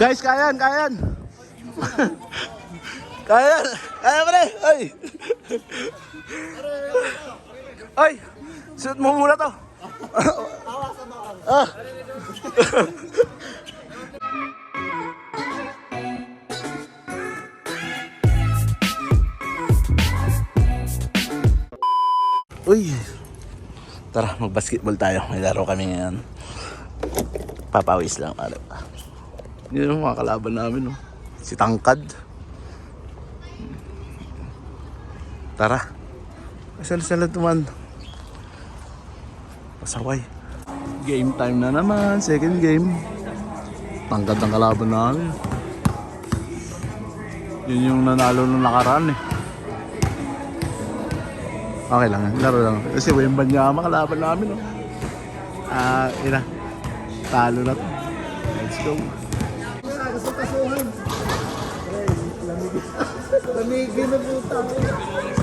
Guys, kayan, kayan. kayan. Kaya pre. Ay. Ay. Suot mo muna to. ah. Uy. Tara, mag-basketball tayo. May laro kami ngayon. Papawis lang. Ba? Yun yung mga kalaban namin. No? Si Tangkad. Tara. Kasal-salad naman. Pasaway. Game time na naman. Second game. Tangkad ang kalaban namin. Yun yung nanalo nung nakaraan eh. Okay lang, laro lang. Kasi Wemba niya kalaban namin. No? Ah, ina. Talo na to. Let's go. Lamigin na puta.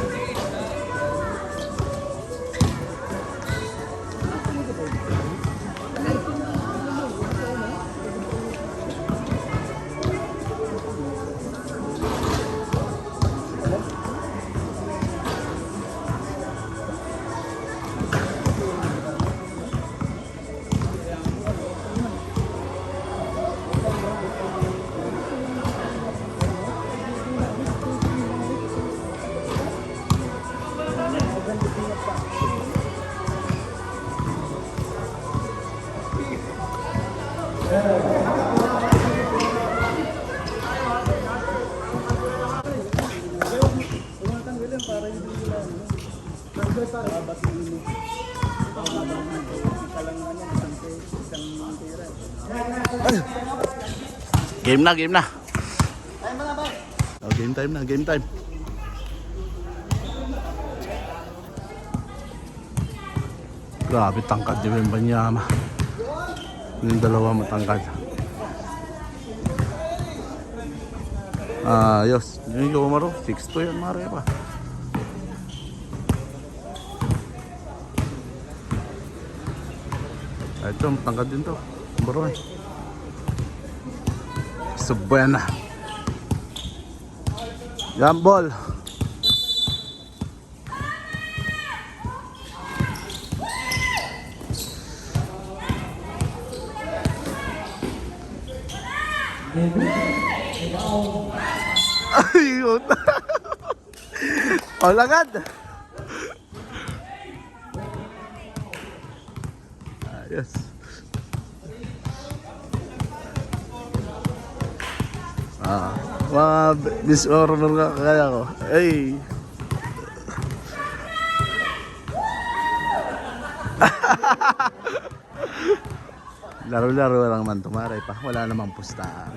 Game na, game na. Oh, game time na, game time. Grabe tangkad di Wemba Nyama. Yung dalawa matangkad. Ayos. Yung Yomaro, 6'2 yan mare pa. Ah, Ito, matangkad din to. Bro eh. Subuena. Gambol. Ayun. Olagad. Ayos. Mga disorder nga kaya ko. Ay. Laro-laro lang man tumaray pa. Wala namang pustahan.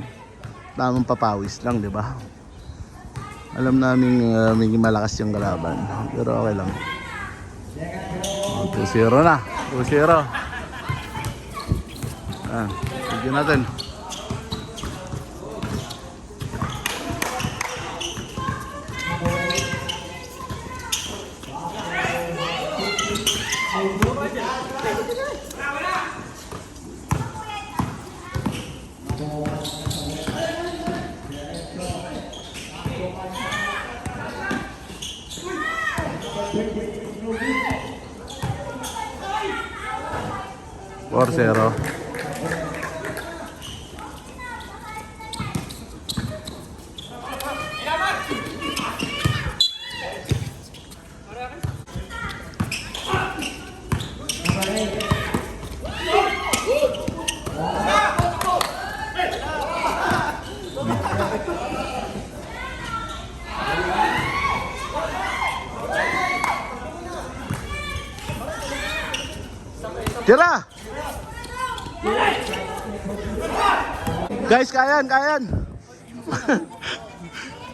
Tamang papawis lang, di ba? Alam namin uh, medyo malakas yung kalaban. Pero okay lang. Oh, 2-0 na. 2-0. Ah, sige natin. Four zero. Tira! Guys, kayan, kayan.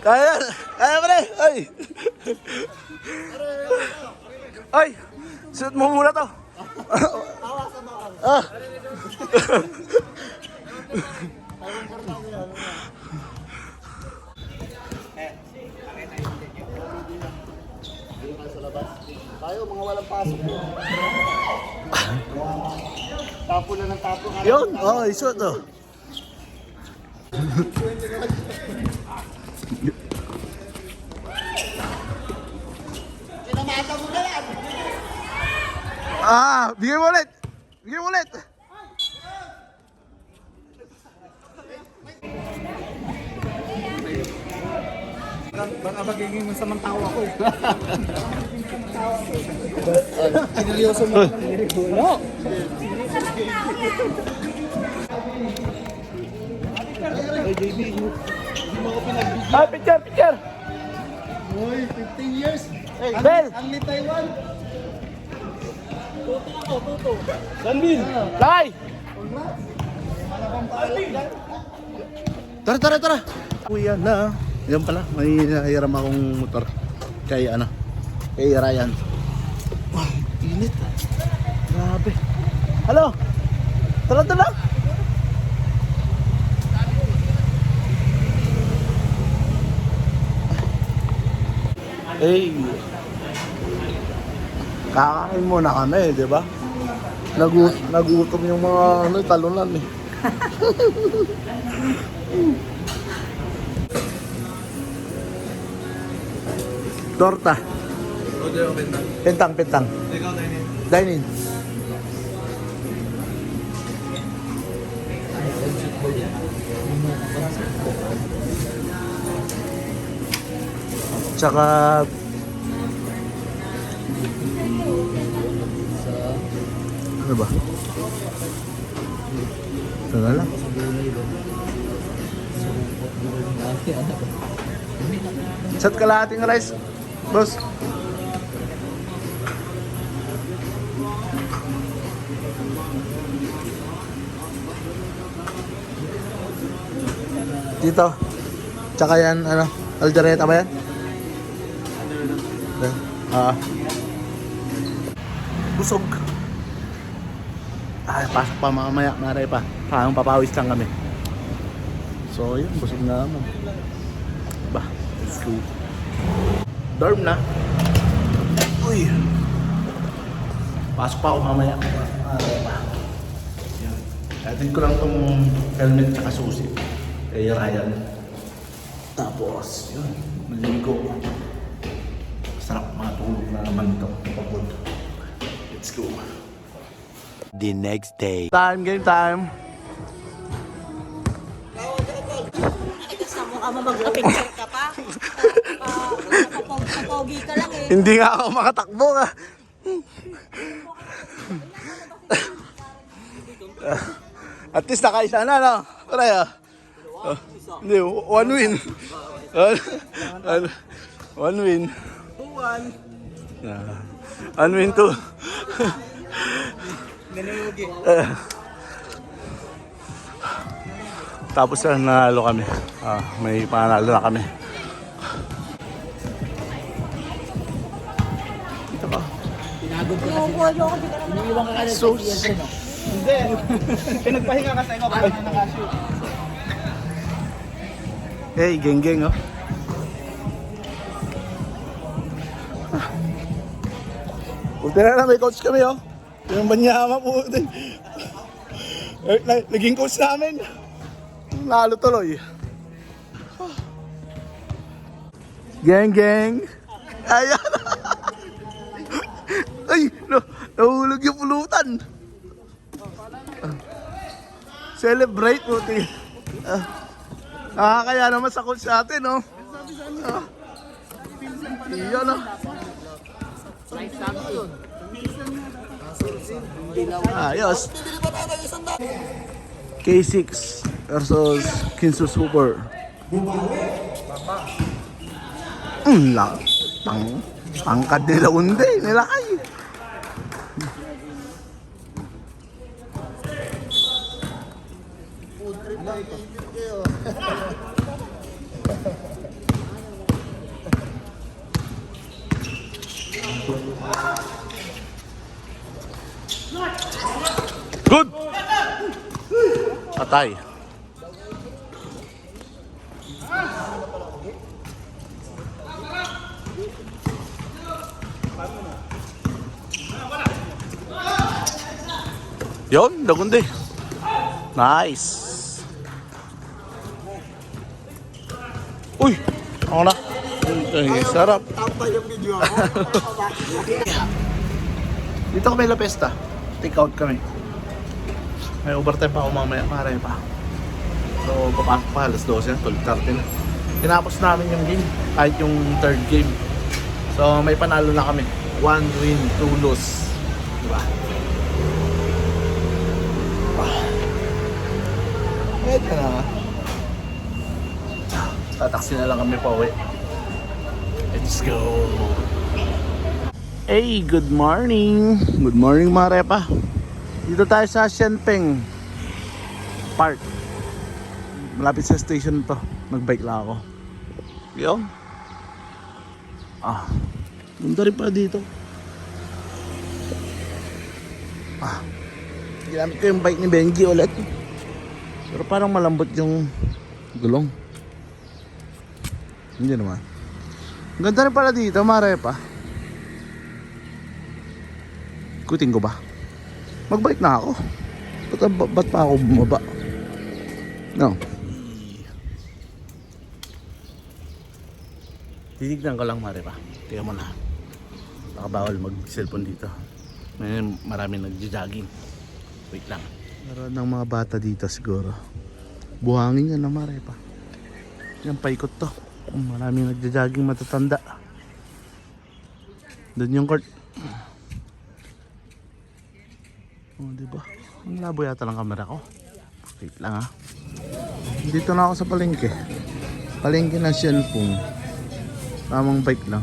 kayan. Kaya pre. Ay. Ay. Suot mo muna to. ah. Tayo, mga walang pasok. Tapo na ng tapo. Yun. Oh, isuot to. Kinamata mo na yan. Ah, bigyan mo ulit. Bigyan mo ulit. Baka magiging masamang tao ako eh. Sinilyoso mo. No. Ay, JB, hindi mo ako pinagbigyan. Ah, picture, picture. Uy, 15 years. Hey, Bel. Ang ni Taiwan. Tuto ako, tuto. Sanbin. Lai. Tara, tara, tara. Kuya na. Yan pala, may nahiram akong motor. Kay ano, kay Ryan. Wow, init. Grabe. Hello. Tara, tara. Hey. Kakain muna kami, di ba? Nagu nagutom yung mga ano, talunan eh. Torta. Pentang, pentang. Dine in. Tsaka ano ba? Tanga lang. Sat kalahating rice, boss. Dito. Tsaka yan, ano, aldereta ba yan? Ah. Busog. Ay, pasok pa mamaya, maray pa. Parang papawis lang kami. So, yun, busog na naman. Ba, let's go. Dorm na. Uy. Pasok pa ako mamaya. Maray pa. Yan. Atin ko lang tong helmet at susi. Kay Ryan. Tapos, yun, maligo. Let's go. the next day. Time, game time. Mo magpa-picture ka pa. Ah, Kapogi ka lang eh. Hindi nga ako makatakbo nga. At least nakaisa na, no? Pare, ah. Oh, hindi, one win. One, one, win. Ah, one win, two. Nanugi. Eh. Tapos na nanalo kami. Ah, may panalo na kami. Dito ka. Polyo ko, di ka naman Iniwan ka kasi So, Hindi. Pinagpahinga ka sa ikaw. Hey, geng geng oh. Buti na lang, may coach kami oh. Yung banyama po. Eh, na- Naging coach namin. Nalo tuloy. Geng geng. Ayan. Ay, no, nahulog yung pulutan. Celebrate mo, tingin. Ah, kaya naman sa coach natin, no? Ah. Iyon, no? Ayos. K6 versus Kinsu Super. Mm, lang. Pang, pangkad nila undi, nilakay. Patay. Yon, dagundi. Nice. Uy! Ako na. Ay, sarap. Tambay yung video ako. Dito kami La Pesta. Take out kami. May overtime pa ako mamaya. Maray pa. So, papasok pa. Alas 12 na. 12.30 na. Tinapos namin yung game. Kahit yung third game. So, may panalo na kami. One win, two lose. Diba? Ah. Medyo na. Tataksi na lang kami pa uwi. Let's go. Hey, good morning. Good morning mga repa. Dito tayo sa Shenpeng Park. Malapit sa station to. Nagbike lang ako. Yo. Ah. Ganda rin pa dito. Ah. Ginamit ko yung bike ni Benji ulit. Pero parang malambot yung gulong. Hindi naman. Ganda rin pala dito, repa. Ikutin ko ba? Magbike na ako. Ba't, ba- ba't pa ako bumaba? No. Titignan ko lang mare pa. Tingnan mo na. Baka bawal mag-cellphone dito. Ngayon marami nagja-jogging. Wait lang. Meron ng mga bata dito siguro. Buhangin yan na mare pa. Yan paikot to. Marami nagja-jogging matatanda. Doon yung court. Oh, di ba? Ang labo yata ng camera ko. Wait lang ah. Dito na ako sa palengke. Palengke ng cellphone. Tamang bike lang.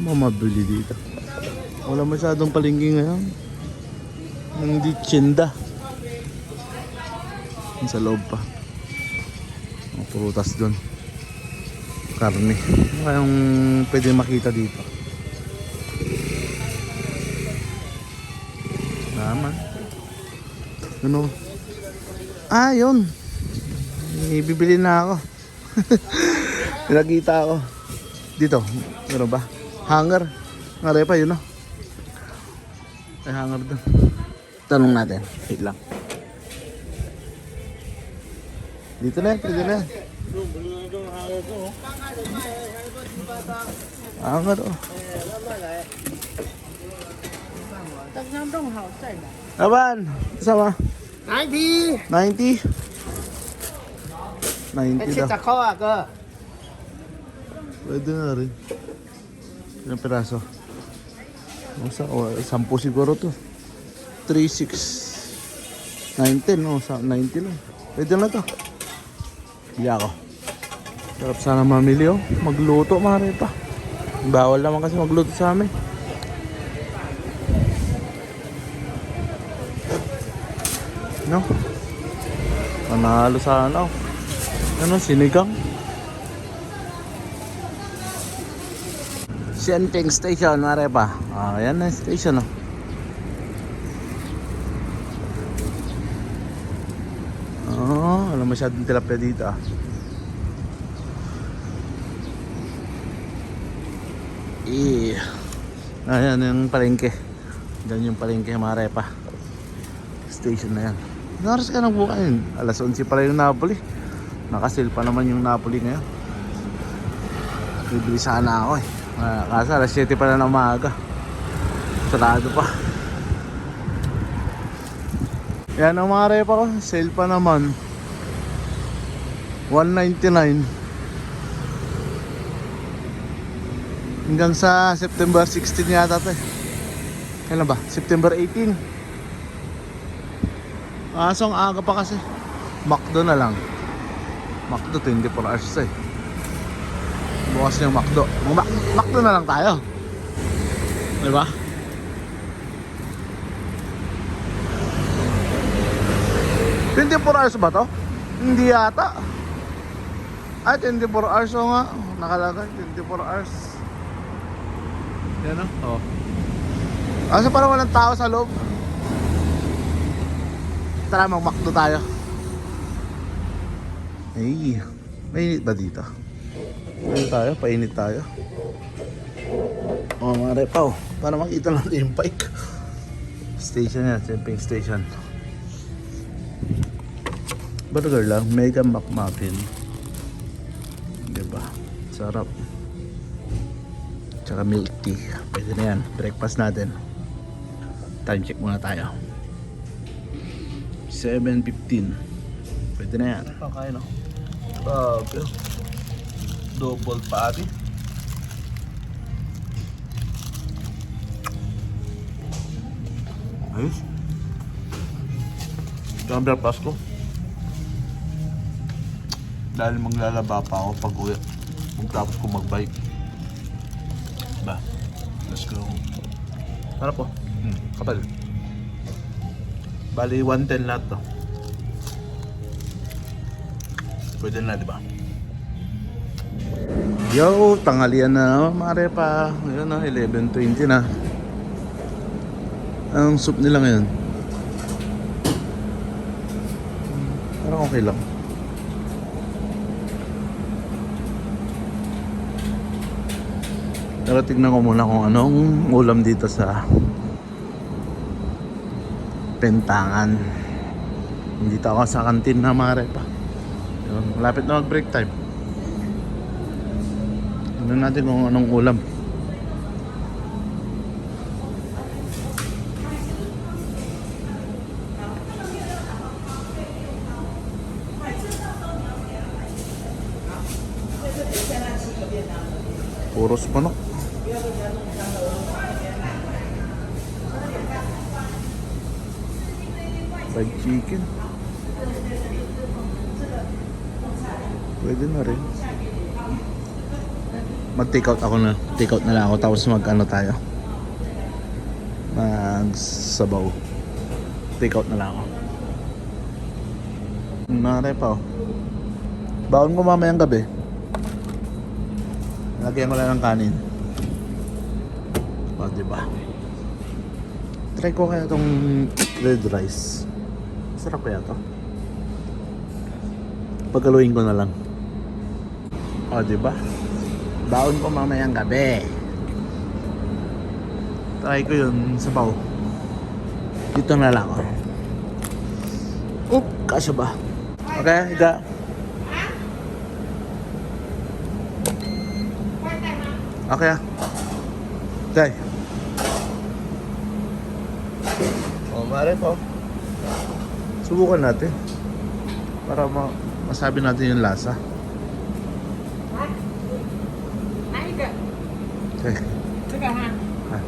Mamabili dito. Wala masyadong palengke ngayon. Hindi tsinda. Yung Sa loob pa. Mga prutas doon. Karne. Ano kayong pwede makita dito? Ano? Ah, yun. May bibili na ako. Pinakita ako. Dito. Ano ba? Hanger. Nga pa yun, no? May hanger doon. Tanong natin. Wait lang. Dito na. Pwede na. Hanger, oh. Aban, sama. 90 90? 90 daw. ako ka. Pwede na rin. Ilang piraso? Masa, o, sampu siguro to. 3, 6, 19, no? Sa 90 lang. Pwede na to. Hindi ako. Sarap sana mamili, oh. Magluto, mare pa. Bawal naman kasi magluto sa amin. No? Panalo sana, oh. Ano, sinigang? Shenping Station, mare pa. Ah, yan na station, oh. Oh, wala masyadong tilapia dito, ah. Eh. Ayan yung palengke. Diyan yung palengke, mare pa. Station na yan. Anong oras ka nagbukain? Alas 11 pala yung Napoli. Nakasil pa naman yung Napoli ngayon. Bibili sana ako eh. Ah, kaso alas 7 pa na umaga. Sarado pa. Yan ang mga repa ko. Sale pa naman. 199. Hanggang sa September 16 yata to eh. Kailan ba? September 18. Kaso ang aga pa kasi. Macdo na lang. Macdo 24 hours eh. Bukas yung Macdo. Mag Macdo na lang tayo. Di ba? Twenty-four hours ba to? Hindi yata. Ah, 24 hours o nga. Nakalagay, 24 hours. Yan o. Oh. Kaso parang walang tao sa loob. Tara, mag-macdo tayo. Ay, mainit ba dito? Ano tayo? Painit tayo. Oh, mga repaw. Para makita natin yung bike. Station yan, Simping Station. Burger lang, Mega McMuffin. Diba? Sarap. Tsaka milk tea. Pwede na yan. Breakfast natin. Time check muna tayo. 7.15. Pwede na yan. Okay, no? Grabe. Double patty. Ayos. Ito ang breakfast ko. Dahil maglalaba pa ako pag uwi. Pagtapos ko mag-bike. Ba? Let's go. Ano po? Hmm, kapal. Bali, 110 lahat to. Pwede na, di ba? Yo, tanghalian na naman, mare pa. Ngayon na, 11.20 na. Anong soup nila ngayon? Parang okay lang. Pero tignan ko muna kung anong ulam dito sa Pentangan. Dito ako sa kantin na mare pa. Malapit na mag break time. Tignan natin kung anong ulam. Puros manok. Fried chicken. Pwede na rin. Mag-take out ako na. Take out na lang ako tapos mag-ano tayo. Mag-sabaw. Take out na lang ako. Nare pa oh. Baon ko mamayang gabi. Lagyan ko lang ng kanin. O, diba? Try ko kaya tong red rice. Sarap kaya to. Pagaluin ko na lang. O, diba? Baon ko mamayang gabi. Try ko yun sa baw. Dito na lang ako. Oop, kasya ba? Okay, higa. Okay ah. Okay. Oh, mare po. Subukan natin. Para ma masabi natin yung lasa. Okay. Ah.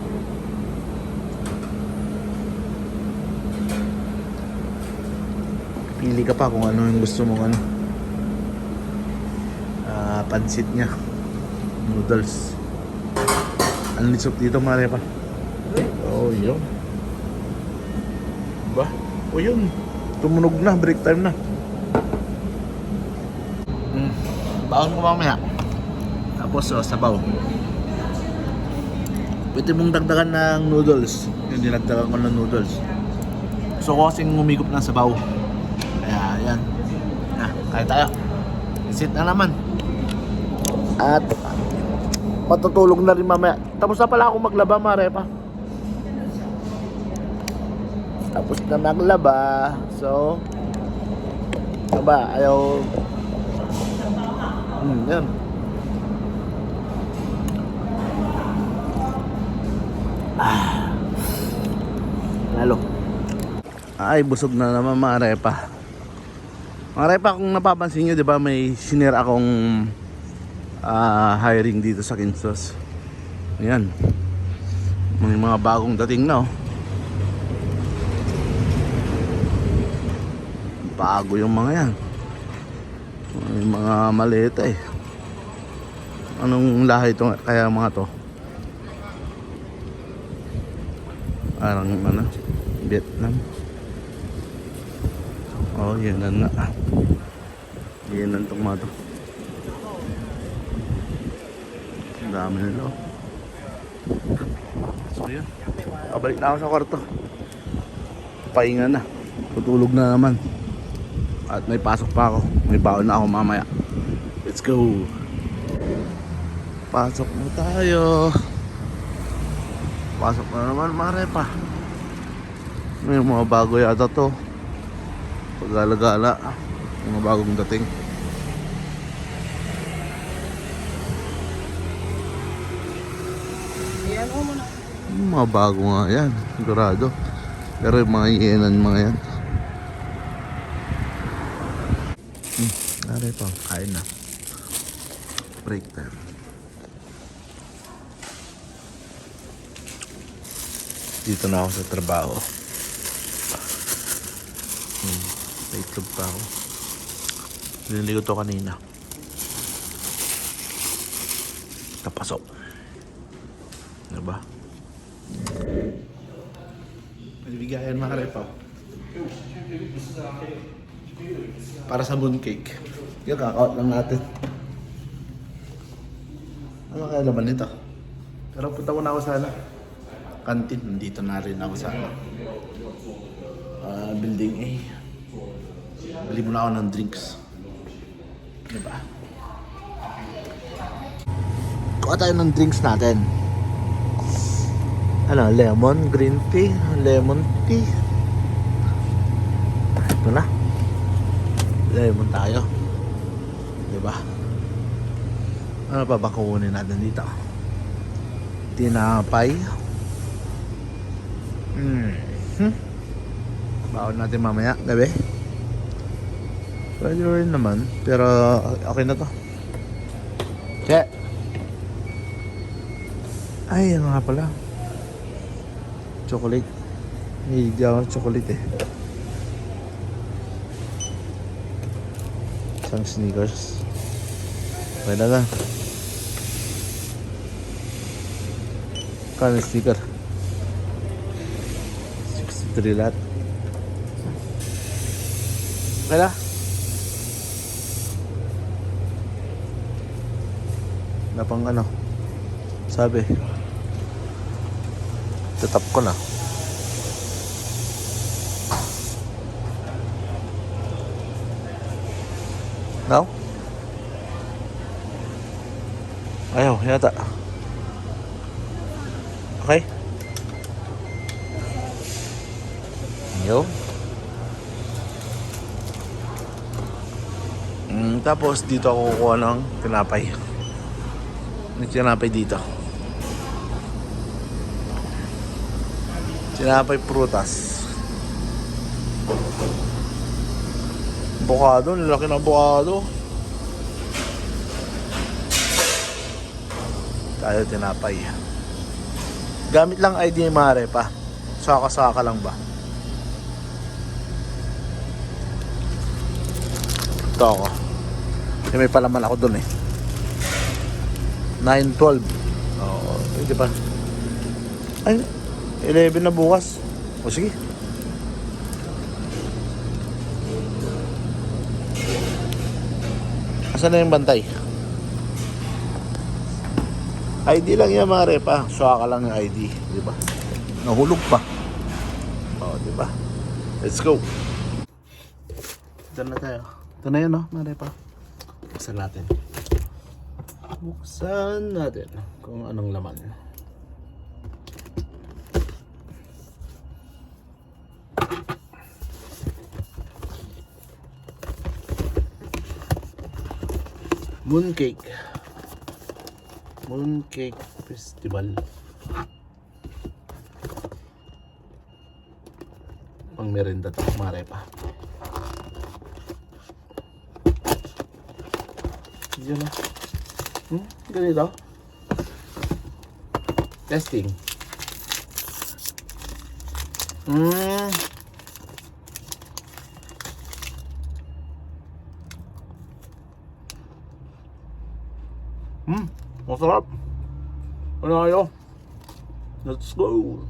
Pili ka pa kung ano yung gusto mong ano. Ah, pansit niya. Noodles. Ano soup dito, mare pa? Oh, yun. Ba? O yun. Tumunog na, break time na. Mm. Baon ko mamaya. Tapos, oh, sabaw. Pwede mong dagdagan ng noodles. Yung dinagdagan ko ng noodles. So, ko kasing umigop ng sabaw. Kaya, yan. Ah, kaya tayo. Sit na naman. At matutulog na rin mamaya. Tapos na pala ako maglaba, mare pa. Tapos na maglaba. So, ba, ayaw... Hmm, yan. Ah. Lalo. Ay, busog na naman mga repa. Mga repa, kung napapansin nyo, di ba, may sinare akong ah, hiring dito sa Kinsos. Ayan. May mga bagong dating na, oh. Bago yung mga yan. May mga maleta eh. Anong lahi ito kaya mga to? Parang ano, Vietnam. Oh, yun na nga. Yan ang itong mga to. Ang dami nila. oh. So yun. Kabalik na ako sa kwarto. Pahinga na. Tutulog na naman. At may pasok pa ako. May baon na ako mamaya. Let's go. Pasok na tayo. Pasok na naman mare pa. May mga bago yata to. Pagala-gala. Mga bagong dating. Mga bago nga yan. Sigurado. Pero mga hienan mga yan. Naray pa, kain na. Break time. Dito na ako sa trabaho. Hmm, may itlog pa ako. Niligo to kanina. Tapasok. Diba? Bibigyan mga repa. Para sa mooncake. Yung kakaot lang natin. Ano kaya laman nito? Pero punta ko na ako sana. Kantin, nandito na rin ako sa ah, building A. Bili muna ako ng drinks. Diba? Kuha tayo ng drinks natin. Ano, lemon, green tea, lemon tea. Ito na. Lemon tayo. Diba? Ano pa ba kukunin natin dito? Tinapay. Hmm. Hmm. Baon natin mamaya, gabi. Pwede rin naman, pero okay na to. Che! Ay, ano nga pala. Chocolate. Hindi ako chocolate eh. Isang sneakers. Okay na lang. Sneaker? 63 lahat. Okay na. Na pang ano? Ko na. Now? Ayaw, yata. Okay? Yo. Mm, tapos dito ako kukuha ng tinapay. May tinapay dito. Tinapay prutas. Bukado, lalaki ng bukado. Tayo tinapay. Gamit lang ID ni Mare pa. Saka-saka lang ba? Ito ako. Eh, may palaman ako dun eh. 9.12. Oo, eh, di ba? Ay, 11 na bukas. O sige. Asan na yung bantay? ID lang yan mga repa. Suha ka lang yung ID. Di ba? Nahulog pa. O, di ba? Let's go. Ito na tayo. Ito na yun, no? Mga repa. Buksan natin. Buksan natin kung anong laman. Mooncake. Mooncake Festival. Pang merenda to, mare pa. Yun na. Hmm? Ganito? Testing. Hmm. Masarap. Ano kayo? Let's go.